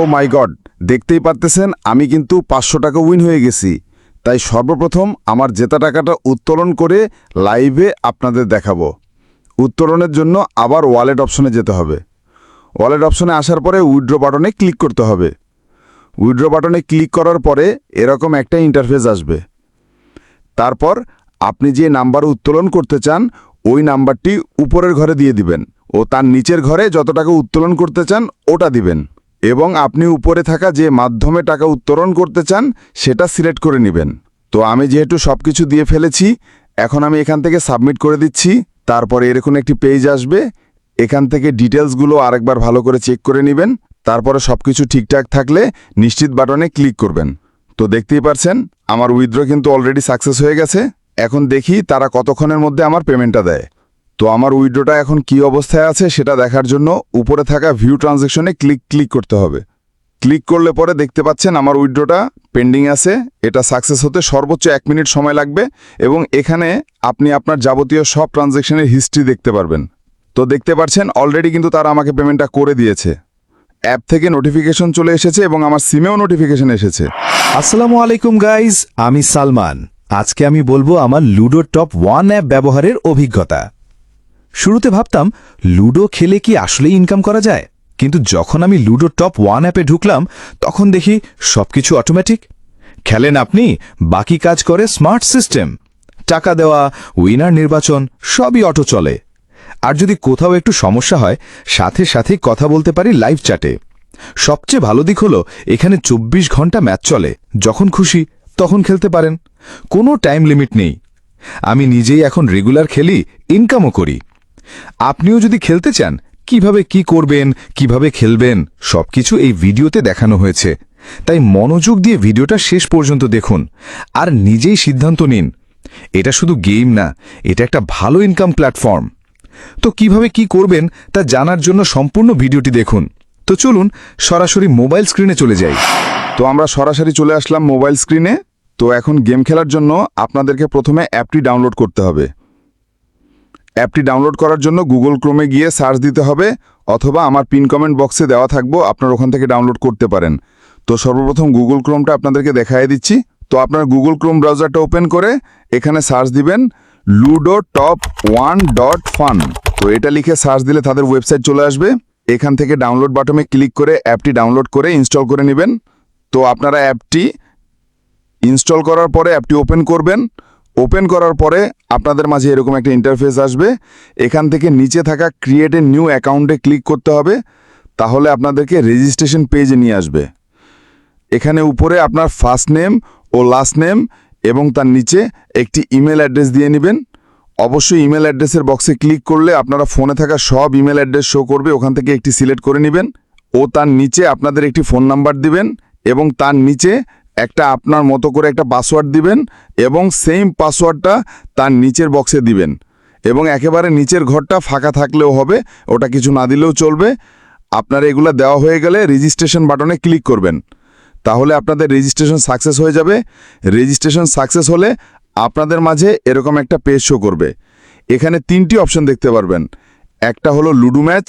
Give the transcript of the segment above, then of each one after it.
ও মাই god, দেখতেই পারতেছেন, আমি কিন্তু পাঁচশো টাকা উইন হয়ে গেছি। তাই সর্বপ্রথম আমার জেতা টাকাটা উত্তোলন করে লাইভে আপনাদের দেখাবো। উত্তোলনের জন্য আবার ওয়ালেট অপশনে যেতে হবে। ওয়ালেট অপশনে আসার পরে উইড্রো বাটনে ক্লিক করতে হবে। উইড্রো বাটনে ক্লিক করার পরে এরকম একটা ইন্টারফেস আসবে। তারপর আপনি যে নাম্বার উত্তোলন করতে চান, ওই নাম্বারটি উপরের ঘরে দিয়ে দিবেন ও তার নিচের ঘরে যত টাকা উত্তোলন করতে চান, ওটা দিবেন। এবং আপনি উপরে থাকা যে মাধ্যমে টাকা উত্তোলন করতে চান, সেটা সিলেক্ট করে নেবেন। তো আমি যেহেতু সব কিছু দিয়ে ফেলেছি, এখন আমি এখান থেকে সাবমিট করে দিচ্ছি, তারপরে এরকম একটি পেজ আসবে, এখান থেকে ডিটেলসগুলো আরেকবার ভালো করে চেক করে নেবেন, তারপরে সব কিছু ঠিকঠাক থাকলে নিশ্চিত বাটনে ক্লিক করবেন। তো দেখতেই পারছেন, আমার উইথড্র কিন্তু অলরেডি সাকসেস হয়ে গেছে, এখন দেখি তারা কতক্ষণের মধ্যে আমার পেমেন্টটা দেয়। তো আমার উইথড্রটা এখন কি অবস্থায় আছে সেটা দেখার জন্য উপরে থাকা ভিউ ট্রানজ্যাকশনে ক্লিক ক্লিক করতে হবে। ক্লিক করলে পরে দেখতে পাচ্ছেন আমার উইথড্রটা পেন্ডিং আছে, এটা সাকসেস হতে সর্বোচ্চ এক মিনিট সময় লাগবে এবং এখানে আপনি আপনার যাবতীয় সব ট্রানজ্যাকশনের হিস্ট্রি দেখতে পারবেন। তো দেখতে পাচ্ছেন অলরেডি কিন্তু তারা আমাকে পেমেন্টটা করে দিয়েছে। অ্যাপ থেকে নোটিফিকেশন চলে এসেছে এবং আমার সিমেও নোটিফিকেশন এসেছে। আসসালামু আলাইকুম গাইজ আমি সালমান। আজকে আমি বলব আমার লুডো টপ ওয়ান অ্যাপ ব্যবহারের অভিজ্ঞতা। শুরুতে ভাবতাম, লুডো খেলে কি আসলে ইনকাম করা যায়? কিন্তু যখন আমি লুডো টপ ওয়ান অ্যাপে ঢুকলাম, তখন দেখি সবকিছু অটোমেটিক খেলেন আপনি, বাকি কাজ করে স্মার্ট সিস্টেম টাকা দেওয়া উইনার নির্বাচন, সবই অটো চলে। আর যদি কোথাও একটু সমস্যা হয়, সাথে সাথেই কথা বলতে পারি লাইভ চ্যাটে সবচেয়ে ভালো দিক হলো, এখানে ২৪ ঘণ্টা ম্যাচ চলে। যখন খুশি, তখন খেলতে পারেন। কোনো টাইম লিমিট নেই। আমি নিজেই এখন রেগুলার খেলি ইনকামও করি। আপনিও যদি খেলতে চান, কীভাবে কি করবেন, কীভাবে খেলবেন, সবকিছু এই ভিডিওতে দেখানো হয়েছে। তাই মনোযোগ দিয়ে ভিডিওটা শেষ পর্যন্ত দেখুন আর নিজেই সিদ্ধান্ত নিন। এটা শুধু গেম না, এটা একটা ভালো ইনকাম প্ল্যাটফর্ম। তো কীভাবে কি করবেন, তা জানার জন্য সম্পূর্ণ ভিডিওটি দেখুন। তো চলুন সরাসরি মোবাইল স্ক্রিনে চলে যাই। তো আমরা সরাসরি চলে আসলাম মোবাইল স্ক্রিনে। তো এখন গেম খেলার জন্য আপনাদেরকে প্রথমে অ্যাপটি ডাউনলোড করতে হবে। অ্যাপটি ডাউনলোড করার জন্য গুগল ক্রোমে গিয়ে সার্চ দিতে হবে, অথবা আমার পিন কমেন্ট বক্সে দেওয়া থাকব, আপনার ওখান থেকে ডাউনলোড করতে পারেন। তো সর্বপ্রথম গুগল ক্রোমটা আপনাদেরকে দেখাই দিচ্ছি। তো আপনার গুগল ক্রোম ব্রাউজারটা ওপেন করে এখানে সার্চ দিবেন ludo top one dot fun তো এটা লিখে সার্চ দিলে তাদের ওয়েবসাইট চলে আসবে। এখান থেকে ডাউনলোড বাটনে ক্লিক করে অ্যাপটি ডাউনলোড করে ইনস্টল করে নেবেন। তো আপনারা অ্যাপটি ইনস্টল করার পরে অ্যাপটি ওপেন করবেন। ওপেন করার পরে আপনাদের মাঝে এরকম একটা ইন্টারফেস আসবে। এখান থেকে নিচে থাকা ক্রিয়েট এ নিউ অ্যাকাউন্টে ক্লিক করতে হবে, তাহলে আপনাদেরকে রেজিস্ট্রেশন পেজে নিয়ে আসবে। এখানে উপরে আপনার ফার্স্ট নেম ও লাস্ট নেম এবং তার নিচে একটি ইমেল অ্যাড্রেস দিয়ে নেবেন। অবশ্যই ইমেল অ্যাড্রেসের বক্সে ক্লিক করলে আপনারা ফোনে থাকা সব ইমেল অ্যাড্রেস শো করবে, ওখান থেকে একটি সিলেক্ট করে নেবেন। ও তার নিচে আপনাদের একটি ফোন নাম্বার দিবেন এবং তার নিচে একটা আপনার মতো করে একটা পাসওয়ার্ড দিবেন এবং সেম পাসওয়ার্ডটা তার নিচের বক্সে দিবেন। এবং একেবারে নিচের ঘরটা ফাঁকা থাকলেও হবে, ওটা কিছু না দিলেও চলবে। আপনার এগুলো দেওয়া হয়ে গেলে রেজিস্ট্রেশন বাটনে ক্লিক করবেন। তাহলে আপনাদের রেজিস্ট্রেশন সাকসেস হয়ে যাবে। রেজিস্ট্রেশন সাকসেস হলে আপনাদের মাঝে এরকম একটা পেজ শো করবে। এখানে তিনটি অপশন দেখতে পারবেন। একটা হলো লুডো ম্যাচ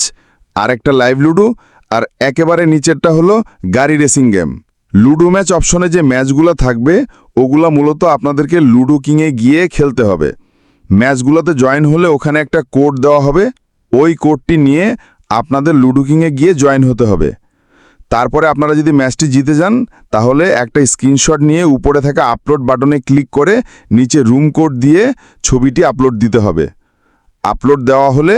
আর একটা লাইভ লুডো, আর একেবারে নিচেরটা হলো গাড়ি রেসিং গেম লুডো ম্যাচ অপশনে যে ম্যাচগুলো থাকবে, ওগুলা মূলত আপনাদেরকে লুডো কিংয়ে গিয়ে খেলতে হবে। ম্যাচগুলোতে জয়েন হলে ওখানে একটা কোড দেওয়া হবে। ওই কোডটি নিয়ে আপনাদের লুডো কিংয়ে গিয়ে জয়েন হতে হবে। তারপরে আপনারা যদি ম্যাচটি জিতে যান, তাহলে একটা স্ক্রিনশট নিয়ে উপরে থাকা আপলোড বাটনে ক্লিক করে নিচে রুম কোড দিয়ে ছবিটি আপলোড দিতে হবে। আপলোড দেওয়া হলে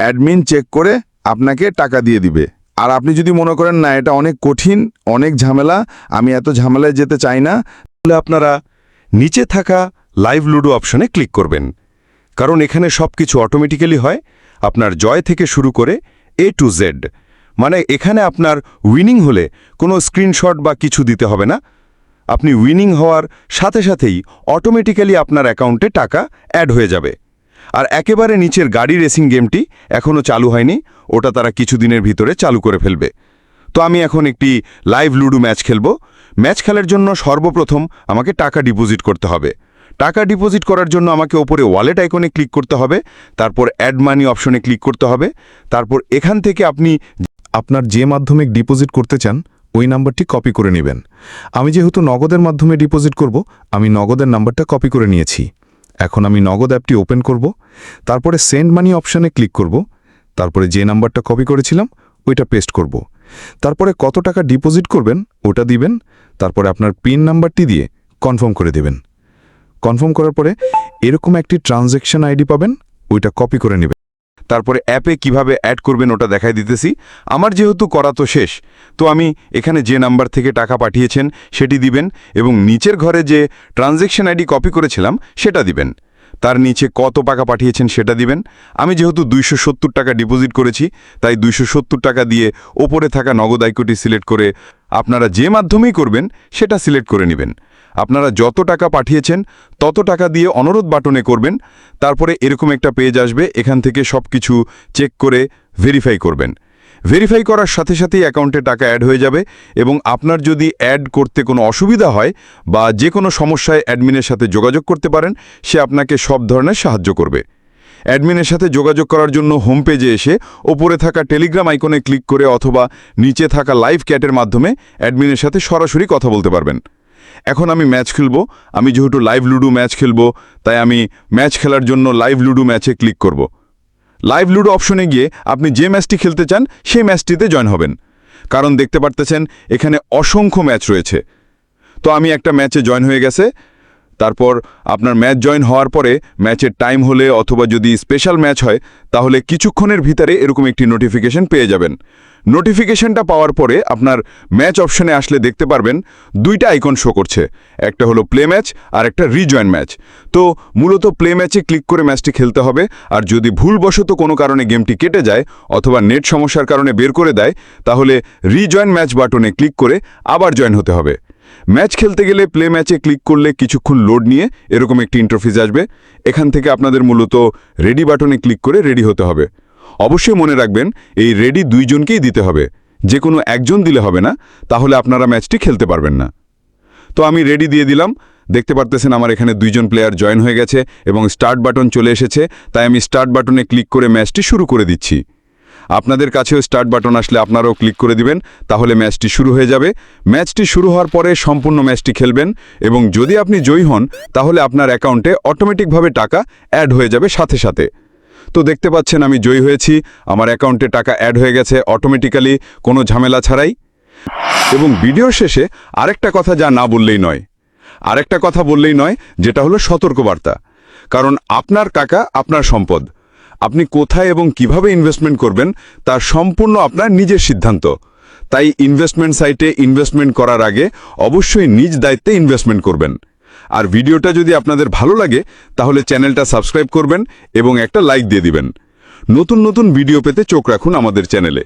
অ্যাডমিন চেক করে আপনাকে টাকা দিয়ে দিবে। আর আপনি যদি মনে করেন, না, এটা অনেক কঠিন, অনেক ঝামেলা, আমি এত ঝামেলায় যেতে চাই না, তাহলে আপনারা নিচে থাকা লাইভ লুডো অপশনে ক্লিক করবেন। কারণ এখানে সব কিছু অটোমেটিক্যালি হয়। আপনার জয় থেকে শুরু করে এ টু জেড মানে এখানে আপনার উইনিং হলে কোনো স্ক্রিনশট বা কিছু দিতে হবে না। আপনি উইনিং হওয়ার সাথে সাথেই অটোমেটিক্যালি আপনার অ্যাকাউন্টে টাকা অ্যাড হয়ে যাবে। আর একেবারে নিচের গাড়ি রেসিং গেমটি এখনও চালু হয়নি, ওটা তারা কিছুদিনের ভিতরে চালু করে ফেলবে। তো আমি এখন একটি লাইভ লুডো ম্যাচ খেলব। ম্যাচ খেলার জন্য সর্বপ্রথম আমাকে টাকা ডিপোজিট করতে হবে। টাকা ডিপোজিট করার জন্য আমাকে ওপরে ওয়ালেট আইকনে ক্লিক করতে হবে, তারপর অ্যাড মানি অপশনে ক্লিক করতে হবে, তারপর এখান থেকে আপনি আপনার যে মাধ্যমে ডিপোজিট করতে চান, ওই নাম্বারটি কপি করে নেবেন। আমি যেহেতু নগদের মাধ্যমে ডিপোজিট করব, আমি নগদের নাম্বারটা কপি করে নিয়েছি। এখন আমি নগদ অ্যাপটি ওপেন করব, তারপরে সেন্ড মানি অপশানে ক্লিক করব, তারপরে যে নাম্বারটা কপি করেছিলাম, ওইটা পেস্ট করব। তারপরে কত টাকা ডিপোজিট করবেন, ওটা দিবেন, তারপরে আপনার পিন নাম্বারটি দিয়ে কনফার্ম করে দেবেন। কনফার্ম করার পরে এরকম একটি ট্রানজ্যাকশন আইডি পাবেন, ওইটা কপি করে নেবেন। তারপরে অ্যাপে কীভাবে অ্যাড করবেন ওটা দেখাই দিতেছি। আমার যেহেতু করা তো শেষ, তো আমি এখানে যে নাম্বার থেকে টাকা পাঠিয়েছেন সেটি দিবেন এবং নিচের ঘরে যে ট্রানজ্যাকশন আইডি কপি করেছিলাম সেটা দিবেন। তার নিচে কত টাকা পাঠিয়েছেন সেটা দিবেন। আমি যেহেতু দুইশো সত্তর টাকা ডিপোজিট করেছি, তাই দুইশো সত্তর টাকা দিয়ে ওপরে থাকা নগদ আইকটি সিলেক্ট করে আপনারা যে মাধ্যমেই করবেন সেটা সিলেক্ট করে নেবেন। আপনারা যত টাকা পাঠিয়েছেন, তত টাকা দিয়ে অনুরোধ বাটনে করবেন, তারপরে এরকম একটা পেজ আসবে, এখান থেকে সব কিছু চেক করে ভেরিফাই করবেন। ভেরিফাই করার সাথে সাথেই অ্যাকাউন্টে টাকা অ্যাড হয়ে যাবে এবং আপনার যদি অ্যাড করতে কোনো অসুবিধা হয় বা যে কোনো সমস্যায় অ্যাডমিনের সাথে যোগাযোগ করতে পারেন, সে আপনাকে সব ধরনের সাহায্য করবে। অ্যাডমিনের সাথে যোগাযোগ করার জন্য হোম পেজে এসে ওপরে থাকা টেলিগ্রাম আইকনে ক্লিক করে অথবা নিচে থাকা লাইভ ক্যাটের মাধ্যমে অ্যাডমিনের সাথে সরাসরি কথা বলতে পারবেন। এখন আমি ম্যাচ খেলব। আমি যেহেতু লাইভ লুডো ম্যাচ খেলব, তাই আমি ম্যাচ খেলার জন্য লাইভ লুডো ম্যাচে ক্লিক করব। লাইভ লুডো অপশনে গিয়ে আপনি যে ম্যাচটি খেলতে চান, সেই ম্যাচটিতে জয়েন হবেন। কারণ দেখতে পারতেছেন, এখানে অসংখ্য ম্যাচ রয়েছে। তো আমি একটা ম্যাচে জয়েন হয়ে গেছে। তারপর আপনার ম্যাচ জয়েন হওয়ার পরে ম্যাচের টাইম হলে অথবা যদি স্পেশাল ম্যাচ হয়, তাহলে কিছুক্ষণের ভিতরে এরকম একটি নোটিফিকেশন পেয়ে যাবেন। নোটিফিকেশনটা পাওয়ার পরে আপনার ম্যাচ অপশনে আসলে দেখতে পারবেন দুইটা আইকন শো করছে। একটা হলো প্লে ম্যাচ আর একটা রিজয়েন ম্যাচ তো মূলত প্লে ম্যাচে ক্লিক করে ম্যাচটি খেলতে হবে। আর যদি ভুলবশত কোনো কারণে গেমটি কেটে যায় অথবা নেট সমস্যার কারণে বের করে দেয়, তাহলে রিজয়েন ম্যাচ বাটনে ক্লিক করে আবার জয়েন হতে হবে। ম্যাচ খেলতে গেলে প্লে ম্যাচে ক্লিক করলে কিছুক্ষণ লোড নিয়ে এরকম একটি ইন্টারফেস আসবে। এখান থেকে আপনাদের মূলত রেডি বাটনে ক্লিক করে রেডি হতে হবে। অবশ্যই মনে রাখবেন, এই রেডি দুইজনকেই দিতে হবে। যে কোনো একজন দিলে হবে না, তাহলে আপনারা ম্যাচটি খেলতে পারবেন না। তো আমি রেডি দিয়ে দিলাম। দেখতে পারতেছেন আমার এখানে দুইজন প্লেয়ার জয়েন হয়ে গেছে এবং স্টার্ট বাটন চলে এসেছে। তাই আমি স্টার্ট বাটনে ক্লিক করে ম্যাচটি শুরু করে দিচ্ছি। আপনাদের কাছেও স্টার্ট বাটন আসলে আপনারাও ক্লিক করে দিবেন, তাহলে ম্যাচটি শুরু হয়ে যাবে। ম্যাচটি শুরু হওয়ার পরে সম্পূর্ণ ম্যাচটি খেলবেন এবং যদি আপনি জয়ী হন, তাহলে আপনার অ্যাকাউন্টে অটোমেটিকভাবে টাকা অ্যাড হয়ে যাবে সাথে সাথে। তো দেখতে পাচ্ছেন আমি জয়ী হয়েছি। আমার অ্যাকাউন্টে টাকা অ্যাড হয়ে গেছে অটোমেটিক্যালি, কোনো ঝামেলা ছাড়াই। এবং ভিডিও শেষে আরেকটা কথা যা না বললেই নয়। আরেকটা কথা বললেই নয়, যেটা হলো সতর্কবার্তা। কারণ আপনার টাকা আপনার সম্পদ। আপনি কোথায় এবং কীভাবে ইনভেস্টমেন্ট করবেন তার সম্পূর্ণ আপনার নিজের সিদ্ধান্ত। তাই ইনভেস্টমেন্ট সাইটে ইনভেস্টমেন্ট করার আগে অবশ্যই নিজ দায়িত্বে ইনভেস্টমেন্ট করবেন। আর ভিডিওটা যদি আপনাদের ভালো লাগে, তাহলে চ্যানেলটা সাবস্ক্রাইব করবেন এবং একটা লাইক দিয়ে দিবেন। নতুন নতুন ভিডিও পেতে চোখ রাখুন আমাদের চ্যানেলে।